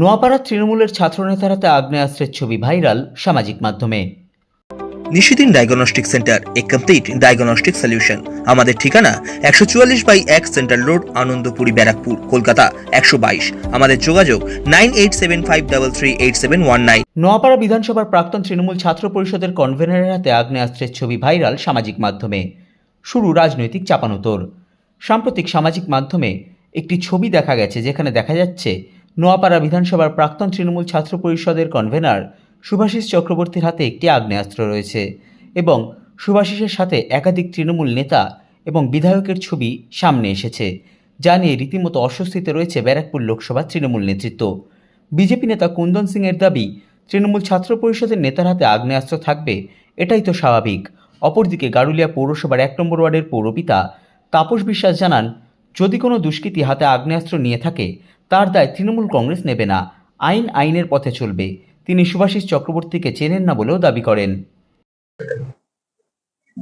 নোয়াপাড়া তৃণমূলের ছাত্রনেতারাতে আগ্নেয়াস্ত্রের ছবি ভাইরাল সামাজিক মাধ্যমে। নিশিদিন ডায়াগনস্টিক সেন্টার এ কমপ্লিট ডায়াগনস্টিক সলিউশন আমাদের ঠিকানা একশো চুয়াল্লিশ বাই এক সেন্ট্রাল রোড আনন্দপুরি ব্যারাকপুর কলকাতা একশো বাইশ। আমাদের যোগাযোগ nine eight seven five double three eight seven one nine. Noapara বিধানসভার প্রাক্তন তৃণমূল ছাত্র পরিষদের কনভেনারের হাতে আগ্নেয়াস্ত্রের ছবি ভাইরাল সামাজিক মাধ্যমে। শুরু রাজনৈতিক চাপানোতর। সাম্প্রতিক সামাজিক মাধ্যমে একটি ছবি দেখা গেছে যেখানে দেখা যাচ্ছে নোয়াপাড়া বিধানসভার প্রাক্তন তৃণমূল ছাত্র পরিষদের কনভেনার সুভাষিস চক্রবর্তীর হাতে একটি আগ্নেয়াস্ত্র রয়েছে এবং সুভাষিসের সাথে একাধিক তৃণমূল নেতা এবং বিধায়কের ছবি সামনে এসেছে, যা নিয়ে রীতিমতো অস্বস্তিতে রয়েছে ব্যারাকপুর লোকসভা তৃণমূল নেতৃত্ব। বিজেপি নেতা কুন্দন সিংয়ের দাবি, তৃণমূল ছাত্র পরিষদের নেতার হাতে আগ্নেয়াস্ত্র থাকবে, এটাই তো স্বাভাবিক। অপরদিকে গারুলিয়া পৌরসভার এক নম্বর ওয়ার্ডের পৌরপিতা তাপস বিশ্বাস জানান, যদি কোনো দুষ্কৃতী হাতে আগ্নেয়াস্ত্র নিয়ে থাকে তার দায় তৃণমূল কংগ্রেস নেবে না। আইন আইনের পথে চলবে। তিনি সুভাষিস চক্রবর্তীকে চেনেন না বলেও দাবি করেন।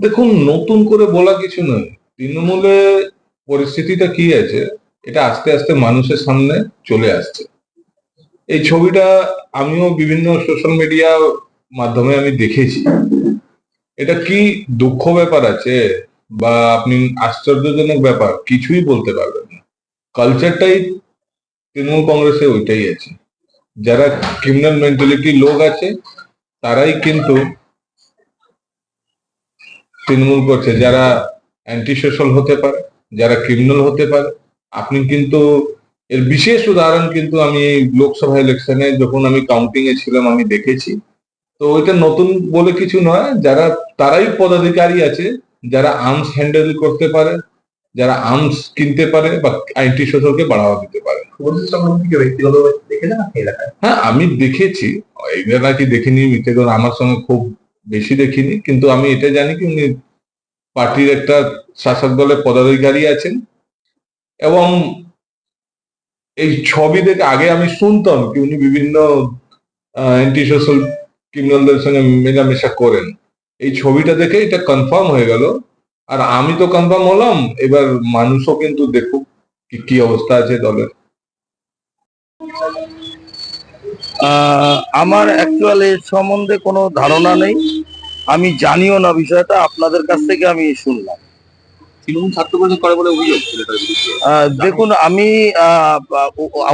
দেখুন, নতুন করে বলা কিছু নয়। তৃণমূলে পরিস্থিতিটা কি আছে, এটা আস্তে আস্তে মানুষের সামনে চলে আসছে। এই ছবিটা আমিও বিভিন্ন সোশ্যাল মিডিয়া মাধ্যমে আমি দেখেছি। এটা কি দুঃখ ব্যাপার আছে বা আপনি আশ্চর্যজনক ব্যাপার, কিছুই বলতে পারবেন না। কালচারটাই তৃণমূল কংগ্রেসে ওইটাই আছে। যারা ক্রিমিনাল মেন্টালিটি লোক আছে, তারাই কিন্তু তৃণমূল করছে। যারা অ্যান্টি সোশ্যাল হতে পারে, যারা ক্রিমিনাল হতে পারে, আপনি কিন্তু এর বিশেষ উদাহরণ কিন্তু আমি লোকসভা ইলেকশনে যখন আমি কাউন্টিং এ ছিলাম, আমি দেখেছি। তো ওইটা নতুন বলে কিছু নয়, যারা, তারাই পদাধিকারী আছে, যারা আর্মস হ্যান্ডেল করতে পারে যারা আর্মস কিনতে পারে বা আইনটি সোশ্যালকে বাড়াওয়া দিতে পারে। হ্যাঁ আমি দেখেছি। এইবার নাকি দেখিনি কথা আমার সঙ্গে খুব বেশি দেখিনি। কিন্তু আমি এটা জানি কি উনি পার্টির একটা শাসক দলের পদাধিকারী আছেন। এবং এই ছবি দেখে আগে আমি শুনতাম কি উনি বিভিন্ন অ্যান্টি সোশ্যাল ক্রিমিনালদের সঙ্গে মেলামেশা করেন। এই ছবিটা দেখে এটা কনফার্ম হয়ে গেল আর আমি তো কনফার্ম হলাম এবার মানুষও কিন্তু দেখুক কি কি অবস্থা আছে দলের। আহ, আমার অ্যাকচুয়াল এর সম্বন্ধে কোনো ধারণা নেই। আমি জানিও না বিষয়টা আপনাদের কাছ থেকে আমি শুনলাম। তৃণমূল ছাত্র পরিষদ করে বলে অভিযোগ ছেলেটার আহ, দেখুন আমি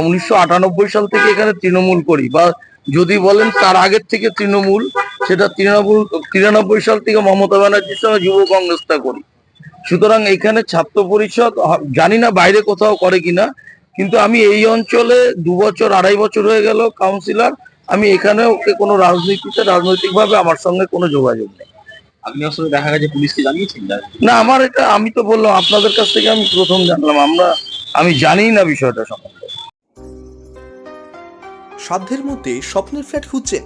উনিশশো আটানব্বই সাল থেকে এখানে তৃণমূল করি বা যদি বলেন তার আগের থেকে তৃণমূল সেটা তৃণমূল তিরানব্বই সাল থেকে মমতা ব্যানার্জির সঙ্গে যুব কংগ্রেসটা করি। সুতরাং এখানে ছাত্র পরিষদ জানি না বাইরে কোথাও করে কিনা কিন্তু আমি এই অঞ্চলে দু বছর আড়াই বছর হয়ে গেল কাউন্সিলর আমি এখানে ওকে কোনো রাজনীতিতে রাজনৈতিকভাবে আমার সঙ্গে কোনো যোগাযোগ নেই। আগ্নেয়াস্ত্র দেখা গেছে পুলিশকে জানিয়েছেন? না আমার এটা আমি তো বললাম আপনাদের কাছ থেকে আমি প্রথম জানলাম আমরা আমি জানি না বিষয়টা সম্বন্ধে। সাধ্যের মধ্যে স্বপ্নের ফ্ল্যাট খুঁজছেন